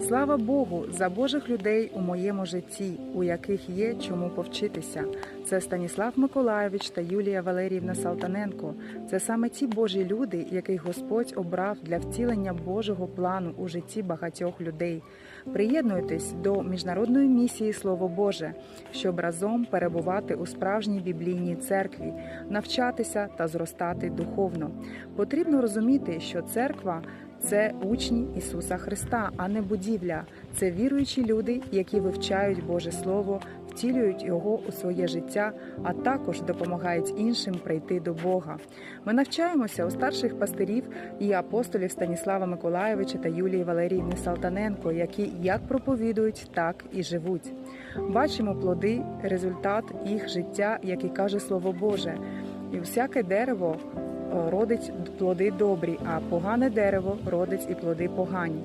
Слава Богу, за Божих людей у моєму житті, у яких є чому повчитися. Це Станіслав Миколайович та Юлія Валеріївна Салтаненко. Це саме ті Божі люди, яких Господь обрав для втілення Божого плану у житті багатьох людей. Приєднуйтесь до міжнародної місії Слово Боже, щоб разом перебувати у справжній біблійній церкві, навчатися та зростати духовно. Потрібно розуміти, що церква. Це учні Ісуса Христа, а не будівля. Це віруючі люди, які вивчають Боже Слово, втілюють його у своє життя, а також допомагають іншим прийти до Бога. Ми навчаємося у старших пастирів і апостолів Станіслава Миколайовича та Юлії Валеріївни Салтаненко, які як проповідують, так і живуть. Бачимо плоди, результат їх життя, як і каже Слово Боже. І всяке дерево родить плоди добрі, а погане дерево родить і плоди погані.